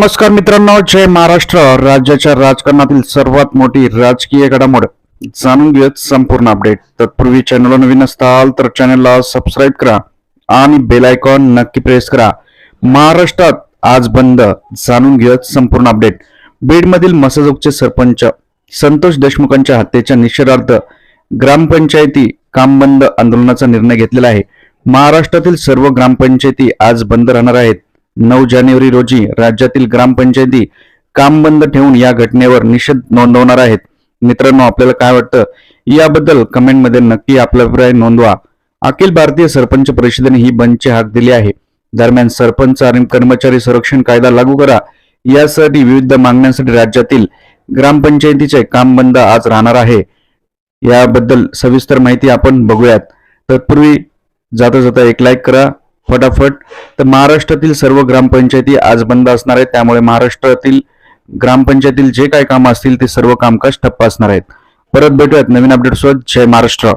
नमस्कार मित्रांनो जय महाराष्ट्र. राज्याच्या राजकारणातील सर्वात मोठी राजकीय घडामोड. जाणून घेत संपूर्ण अपडेट तत्पूर्वी चॅनलला नवीन असताल तर चॅनलला सबस्क्राईब करा आणि बेल आयकॉन नक्की प्रेस करा. महाराष्ट्रात आज बंद. जाणून घेत संपूर्ण अपडेट बीडमधील मसजोगचे सरपंच संतोष देशमुखांच्या हत्येच्या निषेधार्थ ग्रामपंचायती काम बंद आंदोलनाचा निर्णय घेतलेला आहे. महाराष्ट्रातील सर्व ग्रामपंचायती आज बंद राहणार आहेत. नऊ जानेवारी रोजी राज्यातील ग्रामपंचायती काम बंद ठेवून या घटनेवर निषेध नोंदवणार आहेत. मित्रांनो आपल्याला काय वाटतं? याबद्दल कमेंटमध्ये नक्की आपला अभिप्राय नोंदवा. अखिल भारतीय सरपंच परिषदेने ही बंदची हाक दिली आहे. दरम्यान सरपंच आणि कर्मचारी संरक्षण कायदा लागू करा. यासाठी विविध मागण्यांसाठी राज्यातील ग्रामपंचायतीचे काम बंद आज राहणार आहे. याबद्दल सविस्तर माहिती आपण बघूयात. तत्पूर्वी जाता जाता एक लाईक करा. फटाफट. तर महाराष्ट्रातील सर्व ग्रामपंचायती आज बंद असणार आहेत. त्यामुळे महाराष्ट्रातील ग्रामपंचायतील जे काय कामं असतील ते सर्व कामकाज ठप्प असणार आहेत. परत भेटूयात नवीन अपडेट सोबत. जय महाराष्ट्र.